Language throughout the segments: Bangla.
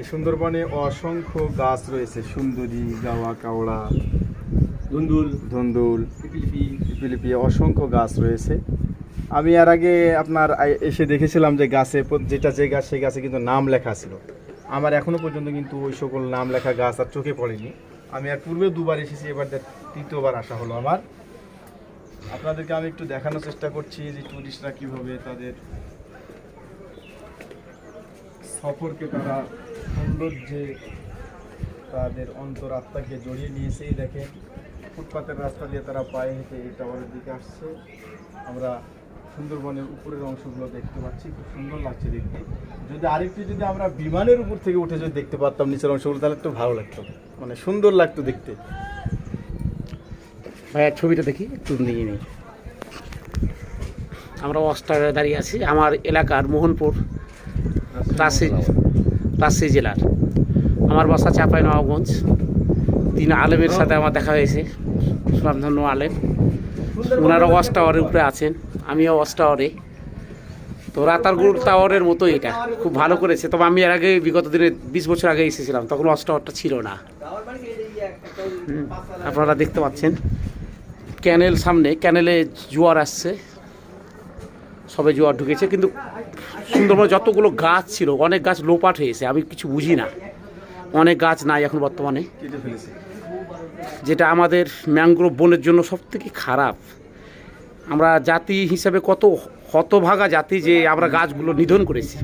এই সুন্দরবনে অসংখ্য গাছ রয়েছে। সুন্দরী গাওয়া কাওড়া ধুন্দুল ধুন্দুল পিপিলিপি। পিলিপি অসংখ্য গাছ রয়েছে। আমি এর আগে আপনার এসে দেখেছিলাম যে গাছে যেটা যে গাছ সেই গাছে কিন্তু নাম লেখা ছিল। আমার এখনও পর্যন্ত কিন্তু ওই সকল নাম লেখা গাছ আর চোখে পড়েনি। আমি আর পূর্বে দুবার এসেছি এবার তৃতীয়বার আসা হলো আমার। আপনাদেরকে আমি একটু দেখানোর চেষ্টা করছি যে টুরিস্টরা কীভাবে তাদের সফরকে তারা সৌন্দর্যে তাদের অন্তরাত্মাকে জড়িয়ে নিয়েছে। এই দেখেন ফুটপাতের রাস্তা দিয়ে তারা পায়ে হেঁটে এই টাওয়ারের দিকে আসছে। আমরা সুন্দরবনের উপরের অংশগুলো দেখতে পাচ্ছি খুব সুন্দর লাগছে দেখতে। যদি আরেকটু যদি আমরা বিমানের উপর থেকে উঠে যদি দেখতে পারতাম নিচের অংশগুলো তাহলে একটু ভালো লাগতো। মানে সুন্দর লাগতো দেখতে। ভাইয়া ছবিটা দেখি একটু নিয়ে নিই। আমরা অস্টারে দাঁড়িয়ে আছি। আমার এলাকার মোহনপুর রাজশাহী রাজশাহী জেলার। আমার বাসা চাপাই নবাবগঞ্জ। তিন আলেমের সাথে আমার দেখা হয়েছে। সুনামধন্য আলেম। ওনারা ওয়াচ টাওয়ারের উপরে আছেন। আমিও ওয়াচ টাওয়ারে। তো রাতারগুল টাওয়ারের মতো এটা। খুব ভালো করেছে। তবে আমি এর আগে বিগত দিনে বিশ বছর আগে এসেছিলাম। তখন ওয়াচ টাওয়ারটা ছিল না। আপনারা দেখতে পাচ্ছেন। ক্যানেল সামনে ক্যানেলে জোয়ার আসছে। সবে জোয়ার ঢুকেছে কিন্তু সুন্দরবনে যতগুলো গাছ ছিল অনেক গাছ লোপাট হয়েছে আমি কিছু বুঝি না। অনেক গাছ নাই এখন বর্তমানে। যেটা আমাদের ম্যানগ্রোভ বনের জন্য সব থেকে খারাপ। আমরা জাতি হিসাবে কত হতভাগা জাতি যে আমরা গাছগুলো নিধন করেছি।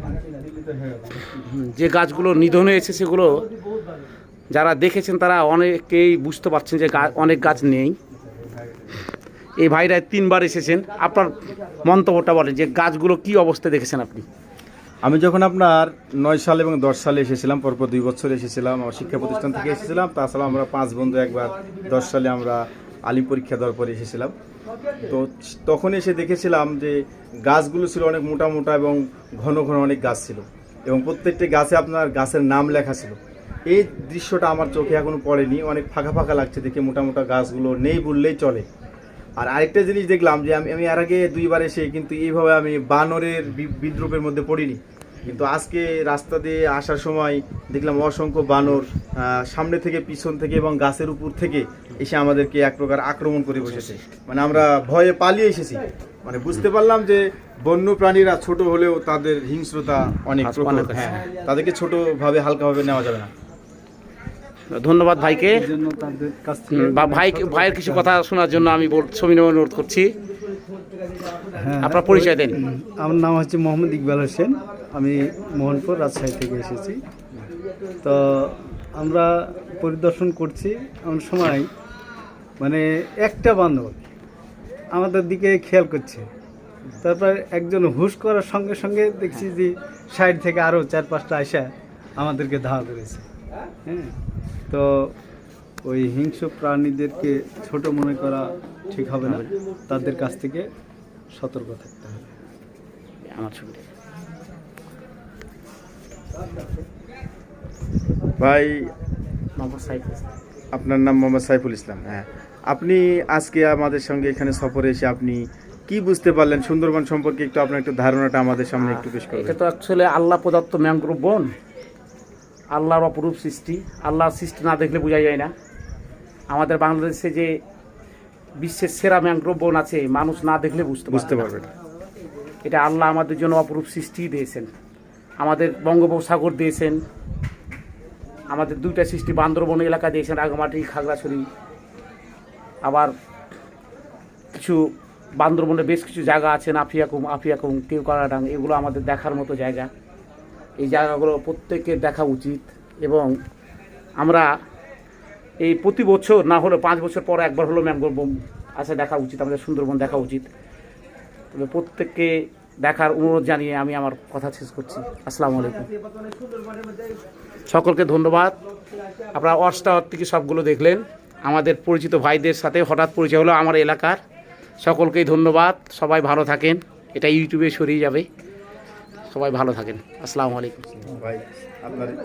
যে গাছগুলো নিধন হয়েছে সেগুলো যারা দেখেছেন তারা অনেকেই বুঝতে পারছেন যে অনেক গাছ নেই। এই ভাইরা তিনবার এসেছেন, আপনার মন্তব্যটা বলেন যে গাছগুলো কি অবস্থায় দেখেছেন আপনি? আমি যখন আপনার নয় সাল এবং দশ সালে এসেছিলাম, পরপর দুই বছর এসেছিলাম, আমার শিক্ষা প্রতিষ্ঠান থেকে এসেছিলাম, তাছাড়া আমরা পাঁচ বন্ধু একবার দশ সালে আমরা আলিম পরীক্ষা দেওয়ার পরে এসেছিলাম। তো তখন এসে দেখেছিলাম যে গাছগুলো ছিল অনেক মোটা মোটা এবং ঘন ঘন অনেক গাছ ছিল এবং প্রত্যেকটি গাছে আপনার গাছের নাম লেখা ছিল। এই দৃশ্যটা আমার চোখে এখনও পড়েনি, অনেক ফাঁকা ফাঁকা লাগছে দেখে মোটা মোটা গাছগুলো নেই বললেই চলে। আর আরেকটা জিনিস দেখলাম যে আমি আমি এর আগে দুইবার এসে কিন্তু এইভাবে আমি বানরের বিদ্রুপের মধ্যে পড়িনি। কিন্তু আজকে রাস্তা দিয়ে আসার সময় দেখলাম অসংখ্য বানর সামনে থেকে পিছন থেকে এবং গাছের উপর থেকে এসে আমাদেরকে এক প্রকার আক্রমণ করে বসেছে। মানে আমরা ভয়ে পালিয়ে এসেছি। মানে বুঝতে পারলাম যে বন্য প্রাণীরা ছোট হলেও তাদের হিংস্রতা অনেক হ্যাঁ তাদেরকে ছোটভাবে হালকাভাবে নেওয়া যাবে না। ধন্যবাদ ভাইকে। ভাই ভাইয়ের কিছু কথা শোনার জন্য আমি সবিনয় অনুরোধ করছি। হ্যাঁ। আপনার পরিচয় দেন। আমার নাম হচ্ছে মোহাম্মদ ইকবাল হোসেন। আমি মোহনপুর রাজশাহী থেকে এসেছি। তো আমরা পরিদর্শন করছি এমন সময় মানে একটা বান্ধব আমাদের দিকে খেয়াল করছে। তারপর একজন হুশ করার সঙ্গে সঙ্গে দেখছি যে সাইড থেকে আরও চার পাঁচটা আয়সা আমাদেরকে ধাওয়া করেছে। হ্যাঁ তো ওই হিংস্র প্রাণীদেরকে ছোট মনে করা ঠিক হবে না। তাদের কাছ থেকে সতর্ক থাকতে হবে। আমার ছবিটা ভাই আপনার নাম মোহাম্মদ সাইফুল ইসলাম হ্যাঁ। আপনি আজকে আমাদের সঙ্গে এখানে সফরে এসে আপনি কি বুঝতে পারলেন? সুন্দরবন সম্পর্কে একটু আপনার একটু ধারণাটা আমাদের সামনে একটু পেশ এটা তো অ্যাকচুয়ালি আল্লাহ প্রদত্ত ম্যানগ্রোভ বন। আল্লাহর অপরূপ সৃষ্টি আল্লাহর সৃষ্টি না দেখলে বোঝা যায় না। আমাদের বাংলাদেশে যে বিশ্বের সেরা ম্যানগ্রোভ বন আছে মানুষ না দেখলে বুঝতে বুঝতে পারবে না। এটা আল্লাহ আমাদের জন্য অপরূপ সৃষ্টি দিয়েছেন। আমাদের বঙ্গোপসাগর দিয়েছেন। আমাদের দুইটা সৃষ্টি বান্দরবন এলাকা দিয়েছেন রাঙামাটি খাগড়াছড়ি। আবার কিছু বান্দরবনে বেশ কিছু জায়গা আছে আফিয়াকুম আফিয়াকুম কেউ কেউকারাডাং এগুলো আমাদের দেখার মতো জায়গা। এই জায়গাগুলো প্রত্যেকের দেখা উচিত এবং আমরা এই প্রতি বছর না হলে পাঁচ বছর পর একবার হলো বন আছে দেখা উচিত, আমাদের সুন্দরবন দেখা উচিত। তবে প্রত্যেককে দেখার অনুরোধ জানিয়ে আমি আমার কথা শেষ করছি। আসসালামু আলাইকুম। সকলকে ধন্যবাদ। আপনারা অস্টাওয়ার থেকে সবগুলো দেখলেন। আমাদের পরিচিত ভাইদের সাথে হঠাৎ পরিচয় হলো আমার এলাকার। সকলকেই ধন্যবাদ। সবাই ভালো থাকেন। এটা ইউটিউবে সরিয়ে যাবে। সবাই ভালো থাকেন। আসসালামু আলাইকুম। ভাই আপনার